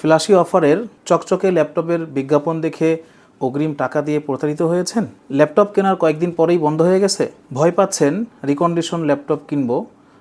Flashy অফারের চকচকে ল্যাপটপের বিজ্ঞাপন দেখে অগ্রিম টাকা দিয়ে প্রতারিত হয়েছেন? ল্যাপটপ কেনার কয়েকদিন পরেই বন্ধ হয়ে গেছে? ভয় পাচ্ছেন? রিকন্ডিশন ল্যাপটপ কিনবো,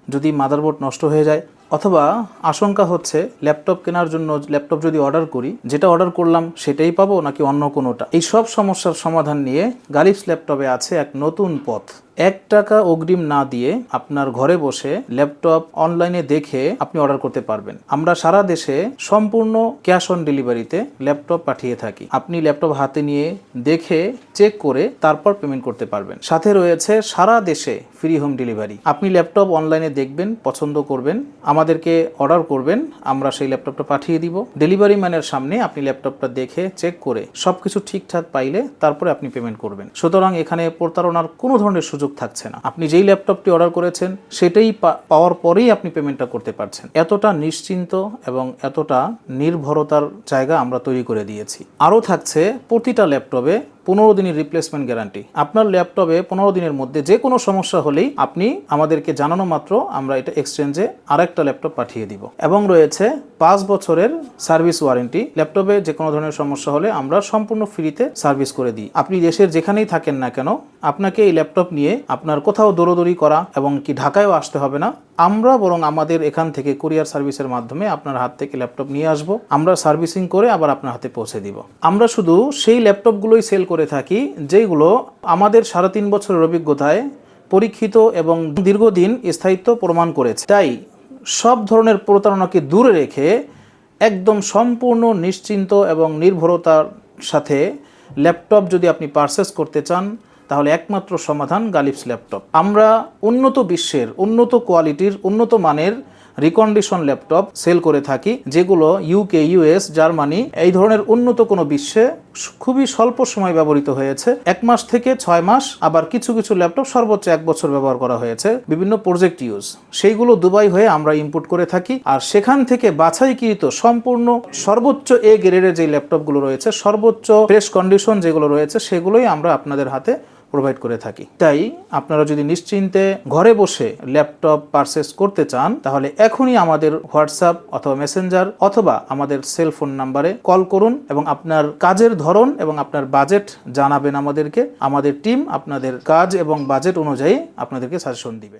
যদি মাদারবোর্ড নষ্ট হয়ে যায়? অথবা আশঙ্কা হচ্ছে, ল্যাপটপ কেনার জন্য ল্যাপটপ যদি অর্ডার করি, যেটা অর্ডার করলাম সেটাই পাবো নাকি অন্য কোনোটা? এই সব সমস্যার সমাধান নিয়ে গালিফস ল্যাপটপে আছে এক নতুন পথ। এক টাকা অগ্রিম না দিয়ে আপনার ঘরে বসে ল্যাপটপ অনলাইনে দেখে আপনি অর্ডার করতে পারবেন। আমরা সারা দেশে সম্পূর্ণ ক্যাশ অন ডেলিভারিতে ল্যাপটপ পাঠিয়ে থাকি। আপনি ল্যাপটপ হাতে নিয়ে দেখে, চেক করে তারপর পেমেন্ট করতে পারবেন। সাথে রয়েছে সারা দেশে ফ্রি হোম ডেলিভারি। আপনি ল্যাপটপ অনলাইনে দেখবেন, পছন্দ করবেন, আমাদেরকে অর্ডার করবেন, আমরা সেই ল্যাপটপটা পাঠিয়ে দিব। ডেলিভারি ম্যানের সামনে আপনি ল্যাপটপটা দেখে, চেক করে সবকিছু ঠিকঠাক পাইলে তারপরে আপনি পেমেন্ট করবেন। সুতরাং এখানে প্রতারণার কোনো ধরনের সুযোগ থাকছে না। আপনি যেই ল্যাপটপটি অর্ডার করেছেন, সেটাই পাওয়ার পরেই আপনি পেমেন্টটা করতে পারছেন। এতটা নিশ্চিন্ত এবং এতটা নির্ভরতার জায়গা আমরা তৈরি করে দিয়েছি। আরও থাকছে প্রতিটা ল্যাপটপে পনেরো দিনের রিপ্লেসমেন্ট গ্যারান্টি আপনার ল্যাপটপে পনেরো দিনের মধ্যে যে কোনো সমস্যা হলেই আপনি আমাদেরকে জানানো মাত্র আমরা এটা এক্সচেঞ্জে আরেকটা ল্যাপটপ পাঠিয়ে দিব। এবং রয়েছে পাঁচ বছরের সার্ভিস ওয়ারেন্টি ল্যাপটপে যে কোনো ধরনের সমস্যা হলে আমরা সম্পূর্ণ ফ্রিতে সার্ভিস করে দিই। আপনি দেশের যেখানেই থাকেন না কেন, আপনাকে এই ল্যাপটপ নিয়ে আপনার কোথাও দৌড়দৌড়ি করা এবং কি ঢাকায়ও আসতে হবে না আমরা বরং আমাদের এখান থেকে কুরিয়ার সার্ভিসের মাধ্যমে আপনার হাত থেকে ল্যাপটপ নিয়ে আসব। আমরা সার্ভিসিং করে আবার আপনার হাতে পৌঁছে দিব। আমরা শুধু সেই ল্যাপটপগুলোই সেল করে থাকি যেগুলো আমাদের সাড়ে তিন বছরের অভিজ্ঞতায় পরীক্ষিত এবং দীর্ঘদিন স্থায়িত্ব প্রমাণ করেছে। তাই সব ধরনের প্রতারণাকে দূরে রেখে একদম সম্পূর্ণ নিশ্চিন্ত এবং নির্ভরতার সাথে ল্যাপটপ যদি আপনি পারচেস করতে চান তাহলে একমাত্র সমাধান গালিফস ল্যাপটপ। আমরা উন্নত বিশ্বের, উন্নত কোয়ালিটির, উন্নত মানের রিকন্ডিশন ল্যাপটপ সেল করে থাকি, যেগুলো ইউকে ইউএস জার্মানি এই ধরনের উন্নত কোনো বিশ্বে খুবই স্বল্প সময় ব্যবহৃত হয়েছে। এক মাস থেকে ছয় মাস আবার কিছু কিছু ল্যাপটপ সর্বোচ্চ এক বছর ব্যবহার করা হয়েছে, বিভিন্ন প্রজেক্ট ইউজ সেইগুলো দুবাই হয়ে আমরা ইম্পোর্ট করে থাকি আর সেখান থেকে বাছাইকৃত সম্পূর্ণ সর্বোচ্চ এ গ্রেডের যে ল্যাপটপগুলো রয়েছে, সর্বোচ্চ ফ্রেশ কন্ডিশন যেগুলো রয়েছে, সেগুলোই আমরা আপনাদের হাতে প্রোভাইড করে থাকি। তাই আপনারা যদি নিশ্চিন্তে ঘরে বসে ল্যাপটপ পারচেস করতে চান, তাহলে এখনই আমাদের হোয়াটসঅ্যাপ অথবা মেসেঞ্জার অথবা আমাদের সেল ফোন নাম্বারে কল করুন এবং আপনার কাজের ধরন এবং আপনার বাজেট জানাবেন আমাদেরকে। আমাদের টিম আপনাদের কাজ এবং বাজেট অনুযায়ী আপনাদেরকে সাজেশন দিবে।